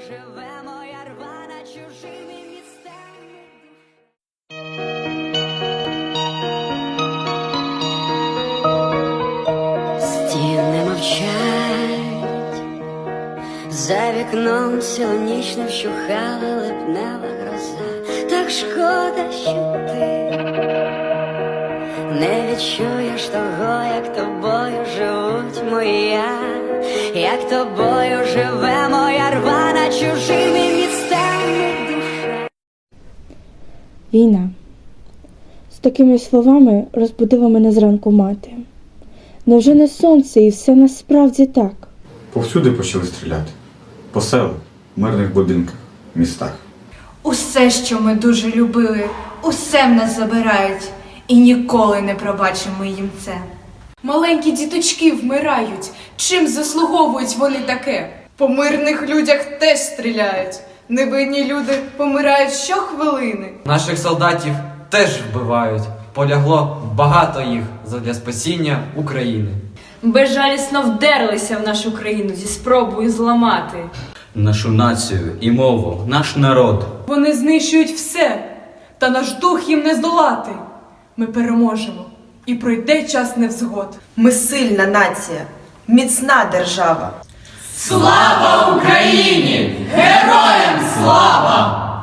живе моя рвана чужими містами. Стіни мовчать, за вікном цілу ніч вщухала липнева гроза. Так шкода, що ти не відчуєш того, як тобою живуть моя, як тобою живе Війна. З такими словами розбудила мене зранку мати. Невже не сонце і все насправді так? Повсюди почали стріляти. По селах, мирних будинках, містах. Усе, що ми дуже любили, усе в нас забирають, і ніколи не пробачимо їм це. Маленькі діточки вмирають. Чим заслуговують вони таке? По мирних людях теж стріляють. Невинні люди помирають щохвилини. Наших солдатів теж вбивають. Полягло багато їх задля спасіння України. безжалісно вдерлися в нашу країну зі спробою зламати. нашу націю і мову, наш народ. Вони знищують все, та наш дух їм не здолати. Ми переможемо, і пройде час невзгод. Ми сильна нація, міцна держава. Слава Україні!